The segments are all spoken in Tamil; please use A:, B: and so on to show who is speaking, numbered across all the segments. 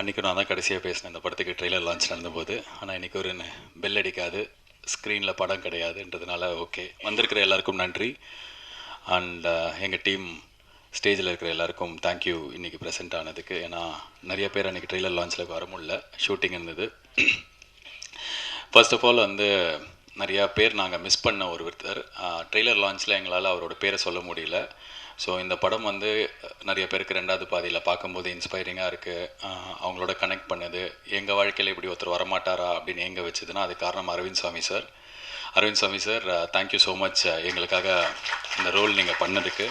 A: அன்றைக்கி நான் தான் கடைசியாக பேசினேன் இந்த படத்துக்கு ட்ரெய்லர் லான்ச் நடந்தபோது. ஆனால் இன்றைக்கி ஒரு பெல் அடிக்காது ஸ்க்ரீனில் படம் கிடையாதுன்றதுனால ஓகே வந்திருக்கிற எல்லாருக்கும் நன்றி. அண்ட் எங்கள் டீம் ஸ்டேஜில் இருக்கிற எல்லாருக்கும் தேங்க்யூ இன்றைக்கி ப்ரெசென்ட் ஆனதுக்கு. ஏன்னா நிறைய பேர் அன்றைக்கி ட்ரெய்லர் லான்ச்சில் வர முடியல ஷூட்டிங் இருந்தது. ஃபர்ஸ்ட் ஆஃப் ஆல் வந்து நிறையா பேர் நாங்கள் மிஸ் பண்ண ஒருத்தர். ட்ரெய்லர் லான்ச்சில் எங்களால் அவரோட பேரை சொல்ல முடியல. ஸோ இந்த படம் வந்து நிறைய பேருக்கு ரெண்டாவது பாதியில் பார்க்கும்போது இன்ஸ்பைரிங்காக இருக்குது அவங்களோட கனெக்ட் பண்ணுது. எங்கள் வாழ்க்கையில் இப்படி ஒருத்தர் வரமாட்டாரா அப்படின்னு எங்கே வச்சதுன்னா அது காரணம் அரவிந்த் சாமி சார் அரவிந்த் சாமி சார் தேங்க்யூ ஸோ மச் எங்களுக்காக இந்த ரோல் நீங்கள் பண்ணதுக்கு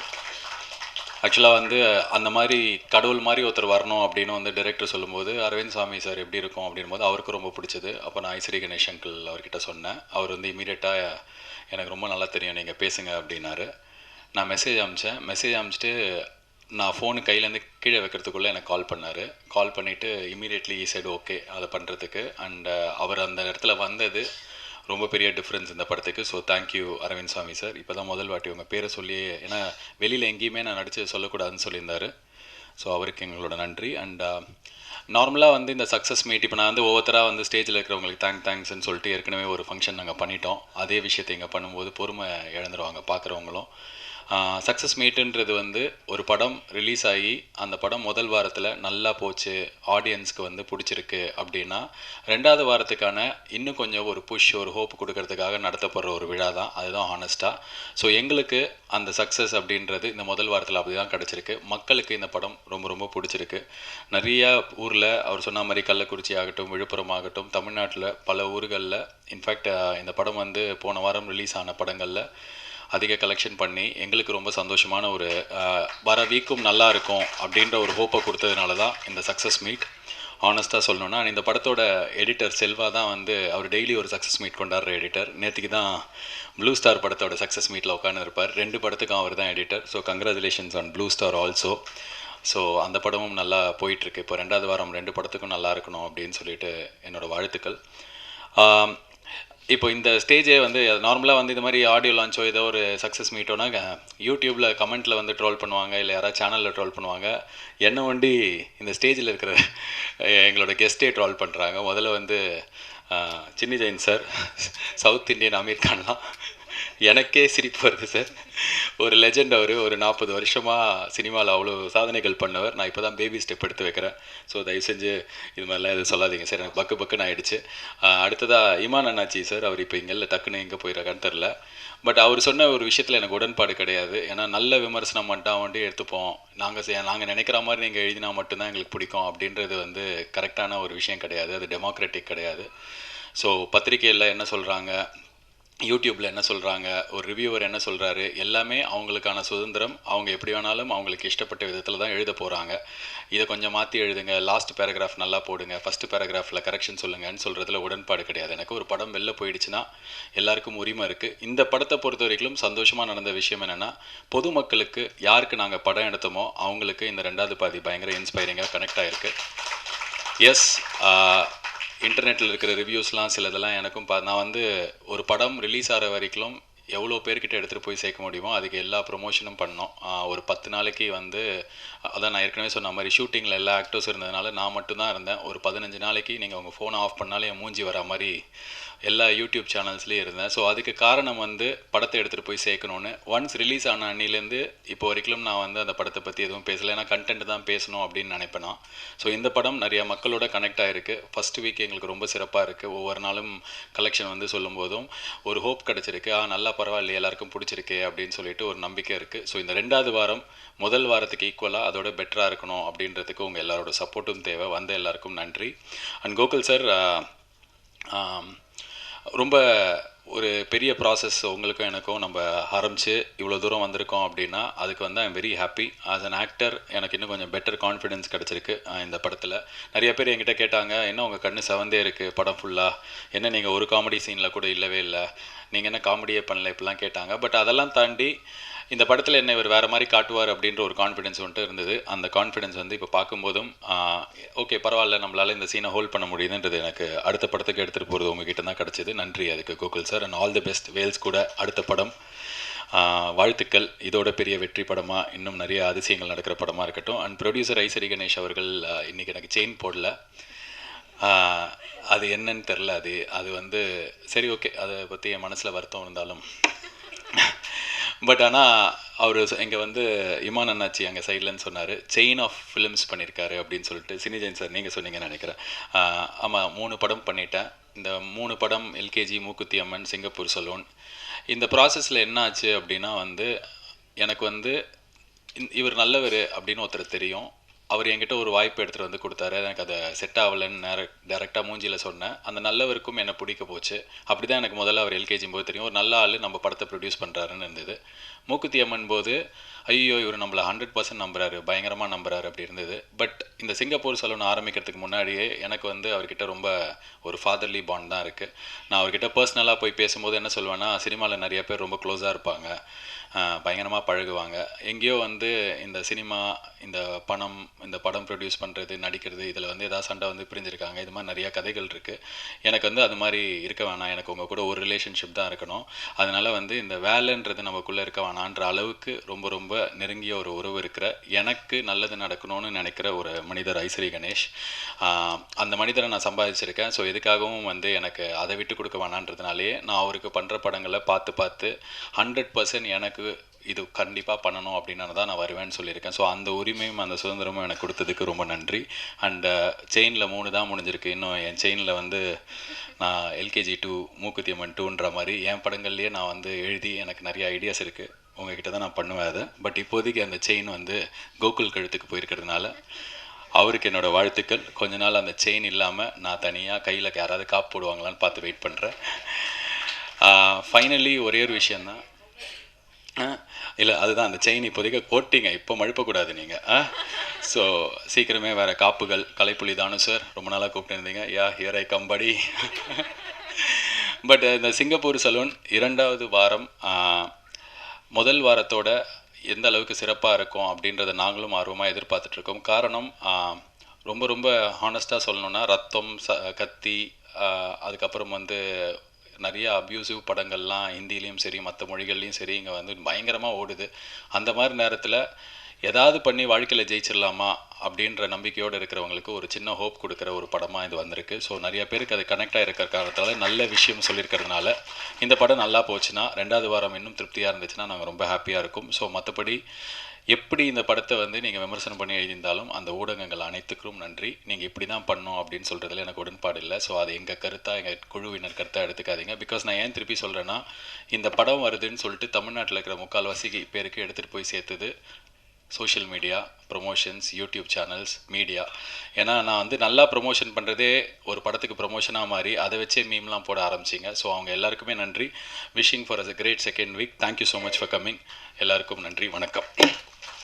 A: ஆக்சுவலாக வந்து அந்த மாதிரி கடவுள் மாதிரி ஒருத்தர் வரணும் அப்படின்னு வந்து டைரக்டர் சொல்லும்போது அரவிந்த் சாமி சார் எப்படி இருக்கும்? அப்படின் போது அவருக்கு ரொம்ப பிடிச்சது. அப்போ நான் ஐஸ்ரீ கணேஷ் அங்கிள் அவர்கிட்ட சொன்னேன். அவர் வந்து இமீடியட்டாக எனக்கு ரொம்ப நல்லா தெரியும். நீங்கள் பேசுங்க அப்படின்னாரு. நான் மெசேஜ் அமிச்சேன். மெசேஜ் அமிச்சிட்டு நான் ஃபோனு கையிலேருந்து கீழே வைக்கிறதுக்குள்ளே எனக்கு கால் பண்ணார். கால் பண்ணிவிட்டு இமீடியட்லி சைடு ஓகே அதை பண்ணுறதுக்கு அண்ட் uh, அவர் அந்த இடத்துல வந்தது ரொம்ப பெரிய டிஃப்ரென்ஸ் இந்த படத்துக்கு. ஸோ தேங்க்யூ அரவிந்த் சாமி சார் இப்போ தான் முதல் வாட்டி உங்கள் பேரை சொல்லி ஏன்னா வெளியில் எங்கேயுமே நான் நடித்து சொல்லக்கூடாதுன்னு சொல்லியிருந்தாரு. ஸோ அவருக்கு எங்களோட நன்றி. அண்ட் நார்மலாக uh, வந்து இந்த சக்ஸஸ் மீட் இப்போ நான் வந்து ஒவ்வொருத்தராக வந்து ஸ்டேஜில் இருக்கிறவங்களுக்கு தேங்க் தேங்க்ஸ்னு சொல்லிட்டு ஏற்கனவே ஒரு ஃபங்க்ஷன் நாங்கள் பண்ணிட்டோம். அதே விஷயத்தை இங்கே பண்ணும்போது பொறுமை இழந்துருவாங்க பார்க்குறவங்களும் சக்ஸஸ் மீட்டுன்றது வந்து ஒரு படம் ரிலீஸ் ஆகி அந்த படம் முதல் வாரத்தில் நல்லா போச்சு ஆடியன்ஸ்க்கு வந்து பிடிச்சிருக்கு அப்படின்னா ரெண்டாவது வாரத்துக்கான இன்னும் கொஞ்சம் ஒரு புஷ் ஒரு ஹோப் கொடுக்கறதுக்காக நடத்தப்படுற ஒரு விழா தான். அதுதான் ஆனஸ்ட்டாக ஸோ எங்களுக்கு அந்த சக்ஸஸ் அப்படின்றது இந்த முதல் வாரத்தில் அப்படி தான் கிடச்சிருக்கு. மக்களுக்கு இந்த படம் ரொம்ப ரொம்ப பிடிச்சிருக்கு. நிறையா ஊரில் அவர் சொன்ன மாதிரி கள்ளக்குறிச்சி ஆகட்டும் விழுப்புரம் ஆகட்டும் தமிழ்நாட்டில் பல ஊர்களில் இன்ஃபேக்ட் இந்த படம் வந்து போன வாரம் ரிலீஸ் ஆன படங்களில் அதிக கலெக்ஷன் பண்ணி எங்களுக்கு ரொம்ப சந்தோஷமான ஒரு வர வீக்கும் நல்லா இருக்கும் அப்படின்ற ஒரு ஹோப்பை கொடுத்ததுனால தான் இந்த சக்ஸஸ் மீட் ஆனஸ்ட்டாக சொல்லணுன்னா இந்த படத்தோட எடிட்டர் செல்வா தான் வந்து அவர் டெய்லி ஒரு சக்ஸஸ் மீட் கொண்டாடுற எடிட்டர் நேற்றுக்கு தான் ப்ளூ ஸ்டார் படத்தோட சக்ஸஸ் மீட்டில் உட்காந்துருப்பார் ரெண்டு படத்துக்கும் அவர் தான் editor so congratulations on blue star also so அந்த படமும் நல்லா போயிட்டுருக்கு இப்போ ரெண்டாவது வாரம் ரெண்டு படத்துக்கும் நல்லா இருக்கணும் அப்படின்னு சொல்லிட்டு என்னோடய வாழ்த்துக்கள். இப்போ இந்த ஸ்டேஜே வந்து நார்மலாக வந்து இது மாதிரி ஆடியோ லான்ச்சோ ஏதோ ஒரு சக்ஸஸ் மீட்டோனா யூடியூப்பில் கமெண்ட்டில் வந்து ட்ரோல் பண்ணுவாங்க இல்லை யாராவது சேனலில் ட்ரோல் பண்ணுவாங்க. என்ன வண்டி இந்த ஸ்டேஜில் இருக்கிற எங்களோட கெஸ்ட்டே ட்ரோல் பண்ணுறாங்க முதல்ல வந்து Chinni Jain sir south Indian Aamir கான்லாம் எனக்கே சிரிப்பு வருது சார். ஒரு லெஜெண்ட் அவர் ஒரு நாற்பது வருஷமாக சினிமாவில் அவ்வளோ சாதனைகள் பண்ணவர். நான் இப்போ தான் பேபி ஸ்டெப் எடுத்து வைக்கிறேன். ஸோ தயவு செஞ்சு இது மாதிரிலாம் எதுவும் சொல்லாதீங்க சார். எனக்கு பக்கு பக்குன்னு ஆகிடுச்சு அடுத்ததாக இமான் அண்ணாச்சி சார். அவர் இப்போ இங்கே இல்லை டக்குன்னு எங்கே போயிடறாங்கன்னு தெரில. பட் அவர் சொன்ன ஒரு விஷயத்தில் எனக்கு உடன்பாடு கிடையாது. ஏன்னா நல்ல விமர்சனம் மட்டும் வந்துட்டு எடுத்துப்போம். நாங்கள் நாங்கள் நினைக்கிற மாதிரி நீங்கள் எழுதினா மட்டும்தான் எங்களுக்கு பிடிக்கும் அப்படின்றது வந்து கரெக்டான ஒரு விஷயம் கிடையாது. அது டெமோக்ராட்டிக் கிடையாது. ஸோ பத்திரிகையில் என்ன சொல்கிறாங்க யூடியூப்பில் என்ன சொல்கிறாங்க ஒரு ரிவ்யூவர் என்ன சொல்கிறாரு எல்லாமே அவங்களுக்கான சுதந்திரம் அவங்க எப்படி வேணாலும் அவங்களுக்கு இஷ்டப்பட்ட விதத்தில் தான் எழுத போகிறாங்க இதை கொஞ்சம் மாற்றி எழுதுங்க லாஸ்ட் பேராகிராஃப் நல்லா போடுங்க ஃபஸ்ட்டு பேராகிராஃபில் கரெக்ஷன் சொல்லுங்கன்னு சொல்கிறதுல உடன்பாடு கிடையாது. எனக்கு ஒரு படம் வெளில போயிடுச்சுன்னா எல்லாருக்கும் உரிமை இருக்குது இந்த படத்தை பொறுத்த வரைக்கும் சந்தோஷமாக நடந்த விஷயம் என்னென்னா பொதுமக்களுக்கு யாருக்கு நாங்கள் படம் எடுத்தோமோ அவங்களுக்கு இந்த ரெண்டாவது பாதி பயங்கர இன்ஸ்பைரிங்காக கனெக்ட் ஆகிருக்கு எஸ் இன்டர்நெட்டில் இருக்கிற ரிவ்யூஸ்லாம் சிலதெல்லாம் எனக்கும் பா நான் வந்து ஒரு படம் ரிலீஸ் ஆகிற வரைக்கும் எவ்வளோ பேர்கிட்ட எடுத்துகிட்டு போய் சேர்க்க முடியுமோ அதுக்கு எல்லா ப்ரொமோஷனும் பண்ணோம். ஒரு பத்து நாளைக்கு வந்து அதான் நான் ஏற்கனவே சொன்ன மாதிரி ஷூட்டிங்கில் எல்லா ஆக்டர்ஸ் இருந்ததுனால நான் மட்டும்தான் இருந்தேன். ஒரு பதினஞ்சு நாளைக்கு நீங்கள் உங்கள் ஃபோனை ஆஃப் பண்ணாலே மூஞ்சி வர மாதிரி எல்லா யூடியூப் சேனல்ஸ்லேயும் இருந்தேன். ஸோ அதுக்கு காரணம் வந்து படத்தை எடுத்துகிட்டு போய் சேர்க்கணுன்னு ஒன்ஸ் ரிலீஸ் ஆன அன்னிலேருந்து இப்போ வரைக்கும் நான் வந்து அந்த படத்தை பற்றி எதுவும் பேசலை. ஏன்னா கண்டென்ட் தான் பேசணும் அப்படின்னு நினைப்பேன் நான். ஸோ இந்த படம் நிறைய மக்களோட கனெக்ட் ஆகிருக்கு ஃபஸ்ட் வீக் எங்களுக்கு ரொம்ப சிறப்பாக இருக்குது ஒவ்வொரு நாளும் கலெக்ஷன் வந்து சொல்லும்போதும் ஒரு ஹோப் கிடச்சிருக்கு. ஆ நல்லா பரவாயில்ல எல்லாருக்கும் பிடிச்சிருக்கு அப்படின்னு சொல்லிட்டு ஒரு நம்பிக்கை இருக்குது ஸோ இந்த ரெண்டாவது வாரம் முதல் வாரத்துக்கு ஈக்குவலாக அதோட பெட்டராக இருக்கணும் அப்படின்றதுக்கு உங்கள் எல்லாரோட சப்போர்ட்டும் தேவை. வந்த எல்லாருக்கும் நன்றி. அண்ட் கோகுல் சார் ரொம்ப ஒரு பெரிய ப்ராசஸ் உங்களுக்கும் எனக்கும் நம்ம ஆரம்பித்து இவ்வளோ தூரம் வந்திருக்கோம் அப்படின்னா அதுக்கு வந்து I'm very happy as an actor எனக்கு இன்னும் கொஞ்சம் பெட்டர் கான்ஃபிடென்ஸ் கிடச்சிருக்கு இந்த படத்தில். நிறைய பேர் என்கிட்ட கேட்டாங்க என்ன உங்கள் கண்ணு செவந்தே இருக்குது படம் ஃபுல்லாக என்ன நீங்கள் ஒரு காமெடி சீனில் கூட இல்லவே இல்லை. நீங்கள் என்ன காமெடியே பண்ணல? இப்படிலாம் கேட்டாங்க. பட் அதெல்லாம் தாண்டி இந்த படத்தில் என்ன இவர் வேறு மாதிரி காட்டுவார் அப்படின்ற ஒரு கான்ஃபிடென்ஸ் வந்துட்டு இருந்தது. அந்த கான்ஃபிடென்ஸ் வந்து இப்போ பார்க்கும்போதும் ஓகே பரவாயில்ல நம்மளால் இந்த சீனை ஹோல்ட் பண்ண முடியுதுன்றது எனக்கு அடுத்த படத்துக்கு எடுத்துகிட்டு போகிறது உங்ககிட்ட தான் கிடச்சிது. நன்றி அதுக்கு Gokul sir and all the best Vels கூட அடுத்த படம் வாழ்த்துக்கள். இதோட பெரிய வெற்றி படமாக இன்னும் நிறைய அதிசயங்கள் நடக்கிற படமாக இருக்கட்டும். அண்ட் ப்ரொடியூசர் ஐசரி கணேஷ் அவர்கள் இன்றைக்கி எனக்கு செயின் போடல. அது என்னன்னு தெரில அது அது வந்து சரி ஓகே அதை பற்றி என் மனசில் வருத்தம் இருந்தாலும். பட் ஆனால் அவர் இங்கே வந்து இமான் அண்ணாச்சி அங்கே சைட்லன்னு சொன்னார். செயின் ஆஃப் ஃபிலிம்ஸ் பண்ணியிருக்காரு அப்படின்னு சொல்லிட்டு சினிஜெயின் சார் நீங்கள் சொன்னீங்கன்னு நினைக்கிறேன். ஆமாம் மூணு படம் பண்ணிட்டேன். இந்த மூணு படம் LKG Mookuthi Amman Singapore salon. இந்த ப்ராசஸில் என்ன ஆச்சு அப்படின்னா வந்து எனக்கு வந்து இவர் நல்லவர் அப்படின்னு ஒருத்தர் தெரியும். அவர் என்கிட்ட ஒரு வாய்ப்பு எடுத்துகிட்டு வந்து கொடுத்தாரு. எனக்கு அதை செட் ஆகலைன்னு நேர டேரெக்டாக மூஞ்சியில் சொன்னேன். அந்த நல்லவருக்கும் என்னை பிடிக்க போச்சு. அப்படி தான் எனக்கு முதல்ல அவர் எல்கேஜி போது தெரியும். ஒரு நல்ல ஆள் நம்ம படத்தை ப்ரொடியூஸ் பண்ணுறாருன்னு இருந்தது. மூக்குத்தி அம்மன் போது ஐயோ இவர் நம்மளை ஹண்ட்ரட் பர்சன்ட் நம்புறாரு பயங்கரமாக நம்புறாரு அப்படி இருந்தது. பட் இந்த சிங்கப்பூர் சலூன் ஆரம்பிக்கிறதுக்கு முன்னாடியே எனக்கு வந்து அவர்கிட்ட ரொம்ப ஒரு ஃபாதர்லி பாண்ட் தான் இருக்குது நான் அவர்கிட்ட பர்சனலாக போய் பேசும்போது என்ன சொல்லுவேன்னா சினிமாவில் நிறைய பேர் ரொம்ப க்ளோஸாக இருப்பாங்க. பயங்கரமாக பழகுவாங்க. எங்கேயோ வந்து இந்த சினிமா இந்த பணம் இந்த படம் ப்ரொடியூஸ் பண்ணுறது நடிக்கிறது இதில் வந்து ஏதாவது சண்டை வந்து பிரிஞ்சிருக்காங்க. இது மாதிரி நிறையா கதைகள் இருக்குது எனக்கு வந்து அது மாதிரி இருக்க வேணாம். எனக்கு உங்கள் கூட ஒரு ரிலேஷன்ஷிப் தான் இருக்கணும். அதனால் வந்து இந்த வேலைன்றது நமக்குள்ளே இருக்க வேணான்ற அளவுக்கு ரொம்ப ரொம்ப நெருங்கிய ஒரு உறவு இருக்கிற எனக்கு நல்லது நடக்கணும்னு நினைக்கிற ஒரு மனிதர் ஐஸ்வரி கணேஷ். அந்த மனிதரை நான் சம்பாதிச்சிருக்கேன். ஸோ எதுக்காகவும் வந்து எனக்கு அதை விட்டு கொடுக்க வேணான்றதுனாலேயே நான் அவருக்கு பண்ணுற படங்களை பார்த்து பார்த்து ஹண்ட்ரட் பர்சன்ட் எனக்கு இது கண்டிப்பாக பண்ணணும் அப்படின்னு தான் நான் வருவேன்னு சொல்லியிருக்கேன். ஸோ அந்த உரிமையும் அந்த சுதந்திரமும் எனக்கு கொடுத்ததுக்கு ரொம்ப நன்றி. அண்ட் செயினில் மூணு தான் முடிஞ்சிருக்கு. இன்னும் என் செயினில் வந்து நான் எல்கேஜி டூ மூக்குத்தியம்மன் டூன்ற மாதிரி என் படங்கள்லேயே நான் வந்து எழுதி எனக்கு நிறைய ஐடியாஸ் இருக்குது உங்ககிட்ட தான் நான் பண்ணுவேன் அதை. பட் இப்போதைக்கு அந்த செயின் வந்து கோகுல் கழுத்துக்கு போயிருக்கிறதுனால அவருக்கு என்னோட வாழ்த்துக்கள். கொஞ்ச நாள் அந்த செயின் இல்லாமல் நான் தனியாக கையில் யாராவது காப்பு போடுவாங்களான்னு பார்த்து வெயிட் பண்ணுறேன் ஃபைனலி ஒரே ஒரு விஷயந்தான் இல்லை அதுதான் அந்த செயின் இப்போதைக்கு போட்டிங்க இப்போ மழுப்பக்கூடாது நீங்கள் ஸோ சீக்கிரமே வேறு காப்புகள் கலைப்புலி தானு சார் ரொம்ப நாளாக கூப்பிட்டுருந்தீங்க யா ஹியர் ஐ கம்படி பட் இந்த சிங்கப்பூர் சலூன் இரண்டாவது வாரம் முதல் வாரத்தோட எந்த அளவுக்கு சிறப்பாக இருக்கும் அப்படின்றத நாங்களும் ஆர்வமாக எதிர்பார்த்துட்ருக்கோம் காரணம் ரொம்ப ரொம்ப ஹானஸ்ட்டாக சொல்லணுன்னா ரத்தம் ச கத்தி அதுக்கப்புறம் வந்து நிறைய அப்யூசிவ் படங்கள்லாம் ஹிந்திலையும் சரி மற்ற மொழிகள்லையும் சரி இங்கே வந்து பயங்கரமாக ஓடுது. அந்த மாதிரி நேரத்தில் ஏதாவது பண்ணி வாழ்க்கையில் ஜெயிச்சிடலாமா அப்படின்ற நம்பிக்கையோடு இருக்கிறவங்களுக்கு ஒரு சின்ன ஹோப் கொடுக்குற ஒரு படமாக இது வந்திருக்கு. ஸோ நிறைய பேருக்கு அது கனெக்ட் ஆகிருக்கிற காரணத்தால் நல்ல விஷயம் சொல்லியிருக்கிறதுனால இந்த படம் நல்லா போச்சுன்னா ரெண்டாவது வாரம் இன்னும் திருப்தியாக இருந்துச்சுன்னா நாங்கள் ரொம்ப ஹாப்பியாக இருக்கும். ஸோ மற்றபடி எப்படி இந்த படத்தை வந்து நீங்கள் விமர்சனம் பண்ணி எழுதியிருந்தாலும் அந்த ஊடகங்கள் அனைத்துக்கும் நன்றி. நீங்கள் இப்படி தான் பண்ணணும் அப்படின்னு சொல்கிறதுல எனக்கு உடன்பாடு இல்லை. ஸோ அது எங்கள் கருத்தாக எங்கள் குழுவினர் கருத்தாக எடுத்துக்காதீங்க. பிகாஸ் நான் ஏன் திருப்பி சொல்கிறேன்னா இந்த படம் வருதுன்னு சொல்லிட்டு தமிழ்நாட்டில் இருக்கிற முக்கால்வாசி பேருக்கு எடுத்துகிட்டு போய் சேர்த்துது social media promotions YouTube channels media ஏன்னா நான் வந்து நல்லா ப்ரொமோஷன் பண்ணுறதே ஒரு படத்துக்கு ப்ரொமோஷனாக மாறி அதை வச்சே மீம்லாம் போட ஆரம்பிச்சிங்க. ஸோ அவங்க எல்லாருக்குமே நன்றி. Wishing for us a great second week thank you so much for coming எல்லாருக்கும் நன்றி. வணக்கம்.